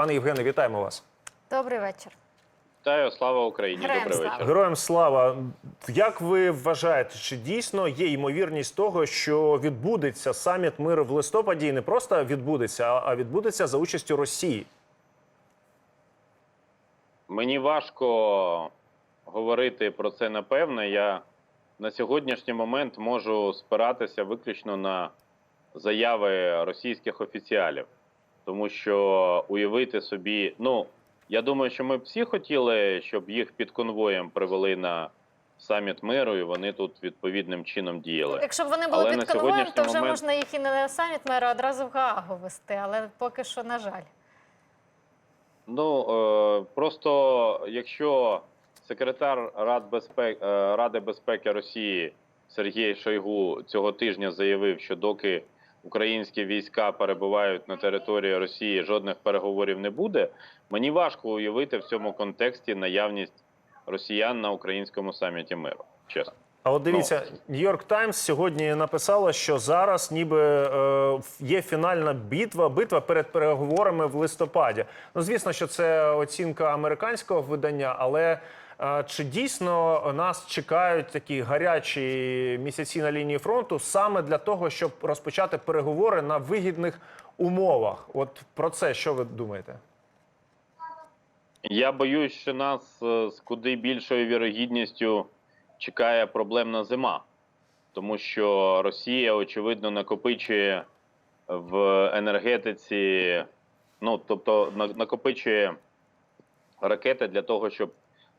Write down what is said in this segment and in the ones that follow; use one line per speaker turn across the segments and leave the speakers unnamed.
Пане Євгене, вітаємо вас.
Добрий вечір.
Вітаю, слава Україні.
Героям
Добрий
слава.
вечір.
Героям слава. Як ви вважаєте, чи дійсно є ймовірність того, що відбудеться саміт миру в листопаді, і не просто відбудеться, а- а відбудеться за участю Росії?
Мені важко говорити про це напевне. Я на сьогоднішній момент можу спиратися виключно на заяви російських офіціалів, тому що уявити собі, ну я думаю, що ми б всі хотіли, щоб їх під конвоєм привели на саміт миру, і вони тут відповідним чином діяли.
Якщо б вони були
Але
під конвоєм, то вже
момент-
можна їх і не на саміт а одразу в Гаагу вести, але поки що, на жаль.
Ну е, просто якщо секретар Рад безпек, е, Ради безпеки Росії Сергій Шойгу цього тижня заявив, що доки українські війська перебувають на території Росії, жодних переговорів не буде. Мені важко уявити в цьому контексті наявність росіян на українському саміті миру. Чесно.
А от дивіться, Нью-Йорк Таймс сьогодні написала, що зараз ніби е, є фінальна битва, битва перед переговорами в листопаді. Ну, звісно, що це оцінка американського видання, але чи дійсно нас чекають такі гарячі місяці на лінії фронту саме для того, щоб розпочати переговори на вигідних умовах? От про це що ви думаєте?
Я боюсь, що нас е, з куди більшою вірогідністю чекає проблемна зима, тому що Росія, очевидно, накопичує в енергетиці, ну тобто накопичує ракети для того, щоб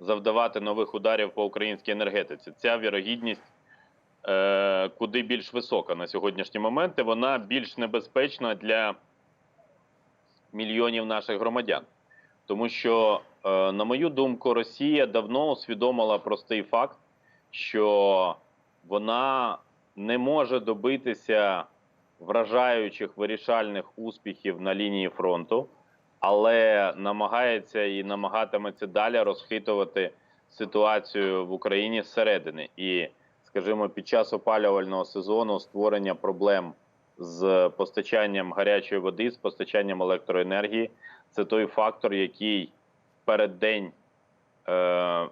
завдавати нових ударів по українській енергетиці. Ця вірогідність е, куди більш висока на сьогоднішній момент, і вона більш небезпечна для мільйонів наших громадян. Тому що, е, на мою думку, Росія давно усвідомила простий факт, що вона не може добитися вражаючих вирішальних успіхів на лінії фронту, але намагається і намагатиметься далі розхитувати ситуацію в Україні зсередини. І, скажімо, під час опалювального сезону створення проблем з постачанням гарячої води, з постачанням електроенергії це той фактор, який перед день е,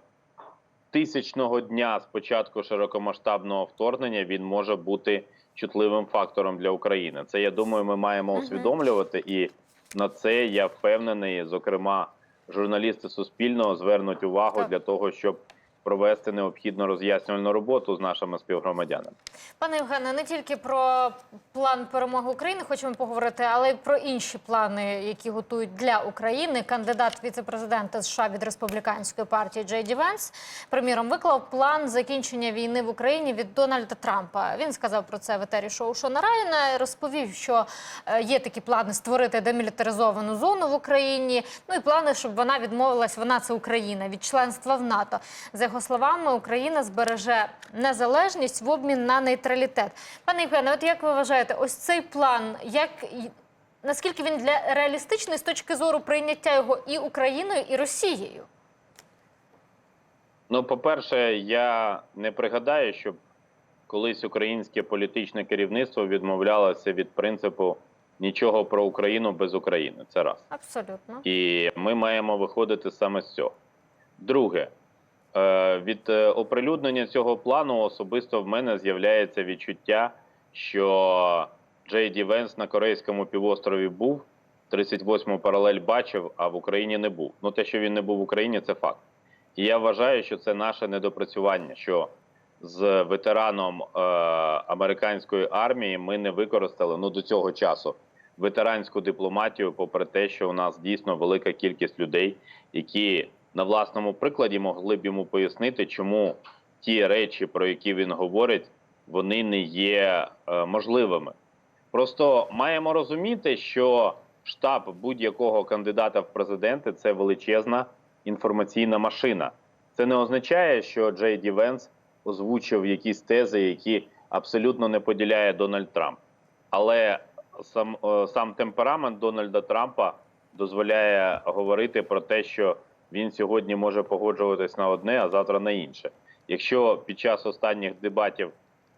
тисячного дня з початку широкомасштабного вторгнення він може бути чутливим фактором для України. Це я думаю, ми маємо усвідомлювати, і на це я впевнений. Зокрема, журналісти Суспільного звернуть увагу для того, щоб провести необхідну роз'яснювальну роботу з нашими співгромадянами.
Пане Євгене, не тільки про план перемоги України хочемо поговорити, але й про інші плани, які готують для України. Кандидат віце-президента США від республіканської партії Джей Ді Венс, приміром, виклав план закінчення війни в Україні від Дональда Трампа. Він сказав про це в етері шоу Шона Райана. Розповів, що е, є такі плани створити демілітаризовану зону в Україні. Ну і плани, щоб вона відмовилась. Вона це Україна від членства в НАТО. За його словами, Україна збереже незалежність в обмін на нейтралітет. Пане Євгене, от як ви вважаєте, ось цей план, як наскільки він для реалістичний з точки зору прийняття його і Україною, і Росією?
Ну, по-перше, я не пригадаю, щоб колись українське політичне керівництво відмовлялося від принципу нічого про Україну без України. Це раз.
Абсолютно.
І ми маємо виходити саме з цього. Друге, від е, оприлюднення цього плану особисто в мене з'являється відчуття, що Джей Ді Венс на Корейському півострові був, 38-му паралель бачив, а в Україні не був. Ну, те, що він не був в Україні, це факт. І я вважаю, що це наше недопрацювання. що з ветераном е, американської армії ми не використали ну до цього часу ветеранську дипломатію, попри те, що у нас дійсно велика кількість людей, які на власному прикладі могли б йому пояснити, чому ті речі, про які він говорить, вони не є е, можливими. Просто маємо розуміти, що штаб будь-якого кандидата в президенти це величезна інформаційна машина. Це не означає, що Джей Ді Венс озвучив якісь тези, які абсолютно не поділяє Дональд Трамп. Але сам, е, сам темперамент Дональда Трампа дозволяє говорити про те, що він сьогодні може погоджуватись на одне, а завтра на інше. Якщо під час останніх дебатів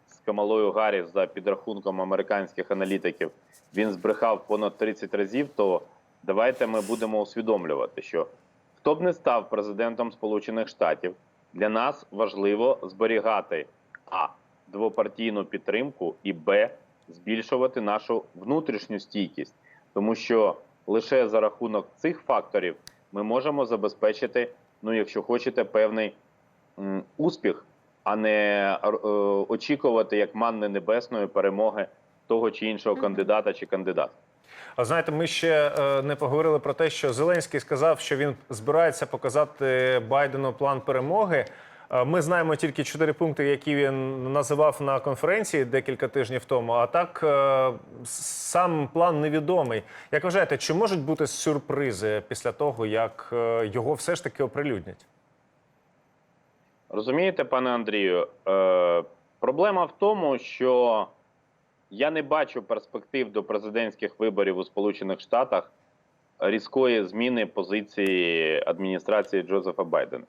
з Камалою Гарріс за підрахунком американських аналітиків він збрехав понад 30 разів, то давайте ми будемо усвідомлювати, що хто б не став президентом Сполучених Штатів, для нас важливо зберігати а. двопартійну підтримку і б. збільшувати нашу внутрішню стійкість, тому що лише за рахунок цих факторів ми можемо забезпечити, ну якщо хочете, певний м, успіх, а не е, очікувати як манни небесної перемоги того чи іншого кандидата чи кандидата.
А знаєте, ми ще е, не поговорили про те, що Зеленський сказав, що він збирається показати Байдену план перемоги. Е, Ми знаємо тільки чотири пункти, які він називав на конференції декілька тижнів тому. А так е, сам план невідомий. Як вважаєте, чи можуть бути сюрпризи після того, як е, його все ж таки оприлюднять?
Розумієте, пане Андрію, е, проблема в тому, що я не бачу перспектив до президентських виборів у Сполучених Штатах різкої зміни позиції адміністрації Джозефа Байдена.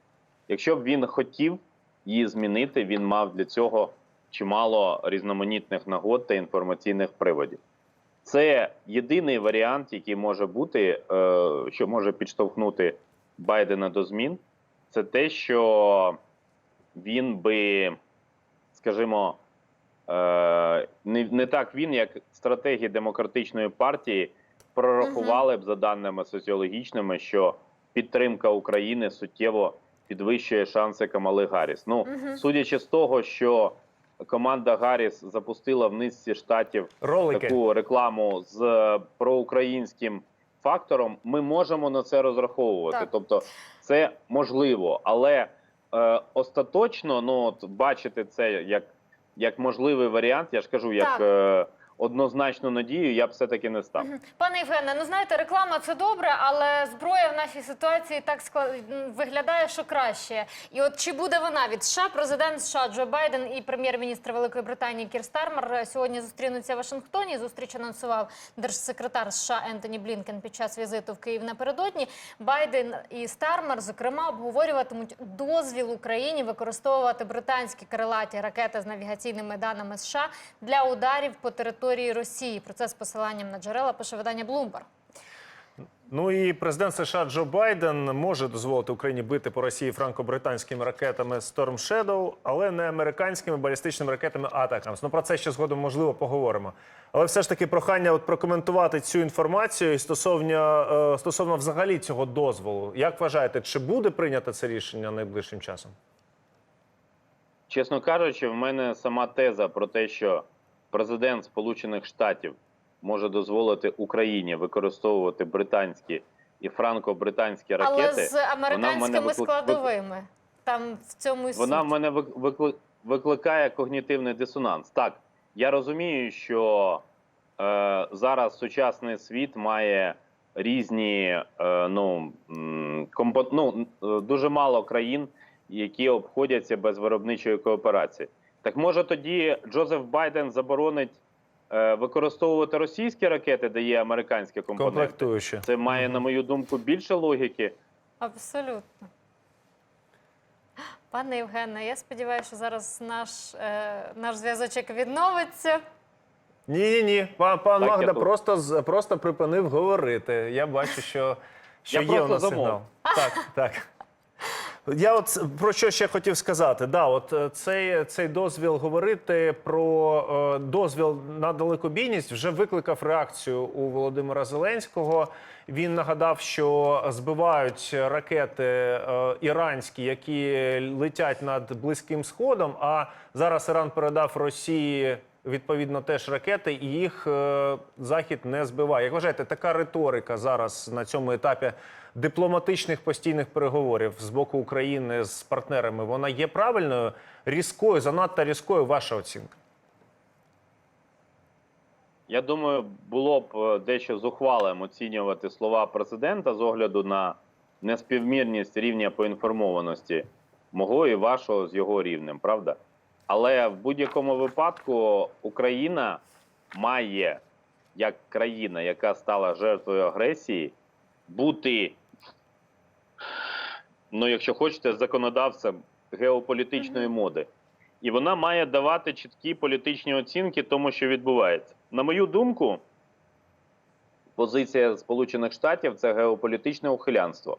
Якщо б він хотів її змінити, він мав для цього чимало різноманітних нагод та інформаційних приводів. Це єдиний варіант, який може бути, е, що може підштовхнути Байдена до змін, це те, що він би, скажімо, е, не, не так він, як стратегії демократичної партії, прорахували б за даними соціологічними, що підтримка України суттєво підвищує шанси Камали Гарріс. Ну,
Мгм.
судячи з того, що команда Гарріс запустила в низці штатів
Ролики.
таку рекламу з е, проукраїнським фактором, ми можемо на це розраховувати.
Так.
Тобто, це можливо, але е, остаточно, ну от бачити це як, як можливий варіант, я ж кажу, як
Так.
е, однозначну надію, я б все таки не став.
Пане Євгене, ну знаєте, реклама це добре, але зброя в нашій ситуації так склад... виглядає, що краще. І от чи буде вона від США, президент США Джо Байден і прем'єр-міністр Великої Британії Кір Стармер е, сьогодні зустрінуться в Вашингтоні. Зустріч анонсував держсекретар США Ентоні Блінкен під час візиту в Київ напередодні. Байден і Стармер, зокрема, обговорюватимуть дозвіл Україні використовувати британські крилаті ракети з навігаційними даними США для ударів по території Росії. Про це з посиланням на джерела пише видання Bloomberg.
Ну і президент США Джо Байден може дозволити Україні бити по Росії франко-британськими ракетами Storm Shadow, але не американськими балістичними ракетами Атакамс. Ну про це ще згодом можливо поговоримо. Але все ж таки прохання от прокоментувати цю інформацію і стосовно, е, стосовно взагалі цього дозволу. Як вважаєте, чи буде прийнято це рішення найближчим часом?
Чесно кажучи, в мене сама теза про те, що президент Сполучених Штатів може дозволити Україні використовувати британські і франко-британські ракети.
Але з американськими
виклик-
складовими. Там в цьому і
Вона в мене вик- викли- викликає когнітивний дисонанс. Так, я розумію, що е, зараз сучасний світ має різні, е, ну, м, компо... ну, е, дуже мало країн, які обходяться без виробничої кооперації. Так може тоді Джозеф Байден заборонить е, використовувати російські ракети, де є американські компоненти?
Комплектуючі.
Це має, на мою думку, більше логіки.
Абсолютно. Пане Євгене, я сподіваюся, що зараз наш, е, наш зв'язочок відновиться.
Ні, ні, ні. Пан, пан
Так,
Магда просто з- просто припинив говорити. Я бачу, що, що
Я
є
просто
у нас
замовк.
сигнал. Так, так. Я от про що ще хотів сказати. Да, от е, цей, цей дозвіл говорити про е, дозвіл на далекобійність вже викликав реакцію у Володимира Зеленського. Він нагадав, що збивають ракети е, іранські, які летять над Близьким Сходом. А зараз Іран передав Росії відповідно теж ракети, і їх е, захід не збиває. Як вважаєте, така риторика зараз на цьому етапі дипломатичних постійних переговорів з боку України з партнерами, вона є правильною, різкою, занадто різкою. Ваша оцінка?
Я думаю, було б е, дещо зухвалим оцінювати слова президента з огляду на неспівмірність рівня поінформованості мого і вашого з його рівнем, правда? Але в будь-якому випадку Україна має, як країна, яка стала жертвою агресії, бути, ну, якщо хочете, законодавцем геополітичної моди. І вона має давати чіткі політичні оцінки тому, що відбувається. На мою думку, позиція Сполучених Штатів це геополітичне ухилянство.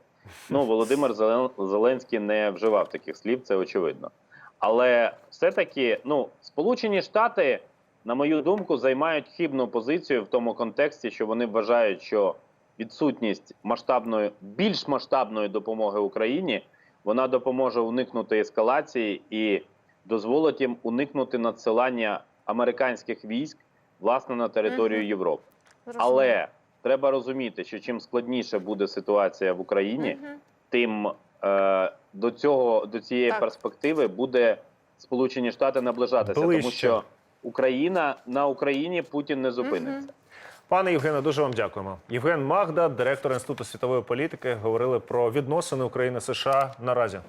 Ну, Володимир Зелен- Зеленський не вживав таких слів, це очевидно. Але все-таки, ну, Сполучені Штати, на мою думку, займають хибну позицію в тому контексті, що вони вважають, що відсутність масштабної, більш масштабної допомоги Україні вона допоможе уникнути ескалації і дозволить їм уникнути надсилання американських військ власне на територію
Мгм.
Європи.
Зрозуміло.
Але треба розуміти, що чим складніше буде ситуація в Україні,
Мгм.
тим до цього до цієї
Так.
перспективи буде Сполучені Штати наближатися, тому що Україна на Україні Путін не зупиниться.
Пане Євгене, дуже вам дякуємо. Євген Магда, директор Інституту світової політики, говорили про відносини України США наразі.